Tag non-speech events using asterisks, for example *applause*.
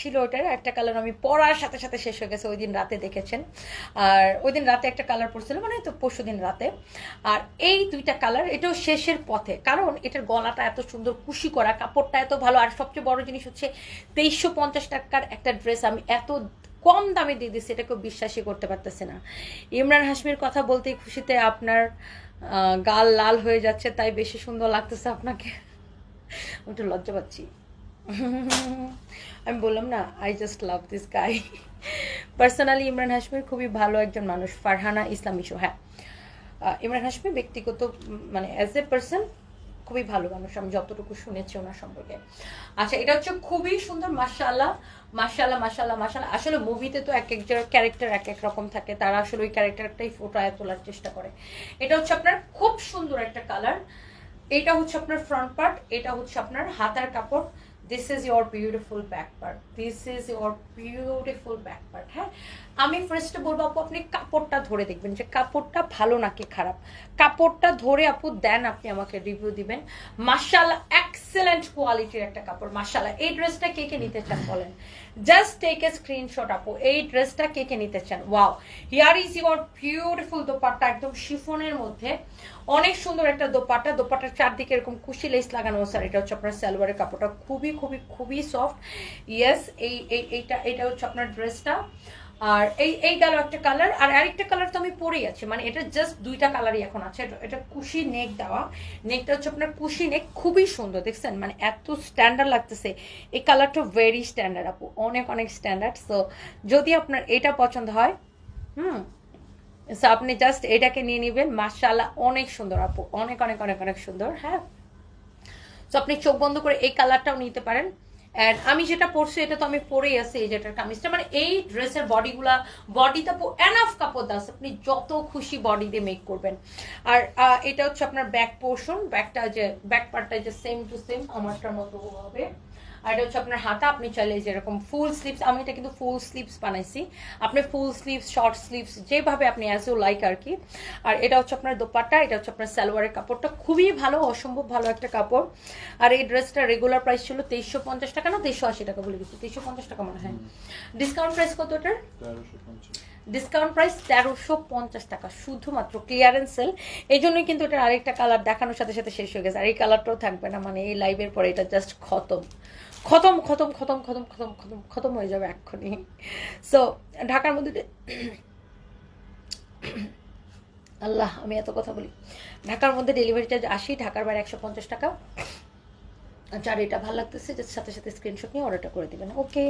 ছিল ওটার, একটা কালার আমি পরার সাথে সাথে শেষ হয়ে গেছে ওই দিন রাতে দেখেছেন। আর ওই দিন রাতে একটা কালার পড়ছিল মানে তো পরশু দিন রাতে। আর এই দুইটা কালার এটাও শেষের পথে, কারণ এটার গলাটা এত সুন্দর, কুশি করা, কাপড়টা এত ভালো, আর সবচেয়ে বড় জিনিস হচ্ছে তেইশশো পঞ্চাশ টাকার একটা ড্রেস আমি এত কম দামে দিয়ে দিচ্ছি এটা কেউ বিশ্বাসই করতে পারতেছে না। ইমরান হাসমির কথা বলতেই খুশিতে আপনার গাল লাল হয়ে যাচ্ছে, তাই বেশি সুন্দর লাগতেছে আপনাকে। একটু লজ্জা পাচ্ছি। *laughs* আমি বললাম না I just love this guy personally Imran হাসমির খুবই ভালো একজন মানুষ, ফারহানা ইসলাম ইস্যু হ্যাঁ। ইমরান হাসমি ব্যক্তিগত মানে অ্যাজ এ পার্সন খুবই ভালো মানুষ, আমি যতটুকু শুনেছি ওনার সম্পর্কে। আচ্ছা এটা হচ্ছে খুবই সুন্দর, মাশাআল্লাহ মাশাআল্লাহ মাশাআল্লাহ মাশাআল্লাহ। আসলে মুভিতে তো এক একজনের ক্যারেক্টার এক এক রকম থাকে, তারা আসলে ওই ক্যারেক্টারটাই ফোটায় তোলার চেষ্টা করে। এটা হচ্ছে আপনার খুব সুন্দর একটা কালার এটা হচ্ছে আপনার ফ্রন্ট পার্ট এটা হচ্ছে আপনার হাতার কাপড় this is your beautiful back part this is your beautiful back part হ্যাঁ? আমি ফার্স্টে বলব আপু, আপনি কাপড়টা ধরে দেখবেন যে কাপড়টা ভালো নাকি খারাপ? কাপড়টা ধরে আপু, দেন আপনি আমাকে রিভিউ দিবেন। মার্শাল্লাহ এক্সেলেন্ট কোয়ালিটির একটা কাপড়। মার্শাল্লাহ এই ড্রেসটা কে কে নিতে চান বলেন? জাস্ট টেক এ স্ক্রিনশট আপু। এই ড্রেসটা কে কে নিতে চান? Wow here is your beautiful dupatta, একদম শিফনের মধ্যে। অনেক সুন্দর একটা দোপাট্টা। দোপাট্টার চারদিকে এরকম কুশি লেস লাগানো স্যার এটা হচ্ছে আপনার সালোয়ারের কাপড়টা। খুবই খুবই খুবই সফট ইয়েস এই, এই- এইটা এটা হচ্ছে আপনার ড্রেসটা আর এই এই গেল একটা কালার আর আরেকটা কালার তো আমি পরেই আছি। মানে এটা জাস্ট দুইটা কালারই এখন আছে। এটা কুশি নেক দেওয়া। নেকটা হচ্ছে আপনার কুশি নেক খুবই সুন্দর, দেখছেন? মানে এত স্ট্যান্ডার্ড লাগতেছে। এই কালারটা ভেরি স্ট্যান্ডার্ড আপু। অনেক অনেক স্ট্যান্ডার্ড সো যদি আপনার এটা পছন্দ হয়, হুম। সো আপনি জাস্ট এটাকে নিয়ে নেবেন। মার্শাল্লাহ অনেক সুন্দর, আপু। অনেক অনেক অনেক অনেক সুন্দর হ্যাঁ? সো আপনি চোখ বন্ধ করে এই কালারটাও নিতে পারেন। অ্যান্ড আমি যেটা পরছি, এটা তো আমি পরেই আছি, এই যেটার কামিজটা। মানে এই ড্রেসের বডিগুলা বডিটা এনাফ কাপড় দাস। আপনি যত খুশি বডি দিয়ে মেক করবেন। আর এটা হচ্ছে আপনার ব্যাক পোর্শন ব্যাকটা যে ব্যাক পার্টটা যে সেম টু সেম আমারটার মতো হবে। আর এটা হচ্ছে আপনার হাতা আপনি চাইলে যেরকম ফুল স্লিভস আমি এটা কিন্তু ফুল স্লিভস বানাইছি। আপনি ফুল স্লিভস শর্ট স্লিভস যেভাবে আপনি অ্যাজ ইউ লাইক আর কি। আর এটা হচ্ছে আপনার দোপাট্টা এটা হচ্ছে আপনার সালোয়ারের কাপড়টা। খুবই ভালো অসম্ভব ভালো একটা কাপড়। আর এই ড্রেসটা রেগুলার প্রাইস ছিল তেইশশো পঞ্চাশ টাকা না তেইশশো আশি টাকা বলে দিচ্ছি তেইশশো পঞ্চাশ টাকা মনে হয়। ডিসকাউন্ট প্রাইস কত ওটার ডিসকাউন্ট প্রাইস তেরোশো পঞ্চাশ টাকা, শুধুমাত্র ক্লিয়ারেন্স সেল এই জন্যই কিন্তু এটার আরেকটা কালার দেখানোর সাথে সাথে শেষ হয়ে গেছে। আর এই কালারটাও থাকবে না মানে এই লাইভের পরে এটা জাস্ট খতম। খতম খতম খতম খতম খতম খতম খতম হয়ে যাবে এক্ষুনি। সো ঢাকার মধ্যে আল্লাহ, আমি এত কথা বলি। ঢাকার মধ্যে ডেলিভারি চার্জ আশি, ঢাকার বাইরে একশো পঞ্চাশ টাকা। যার এটা ভালো লাগতেছে যে সাথে সাথে স্ক্রিনশট নিয়ে অর্ডারটা করে দিবেন। ওকে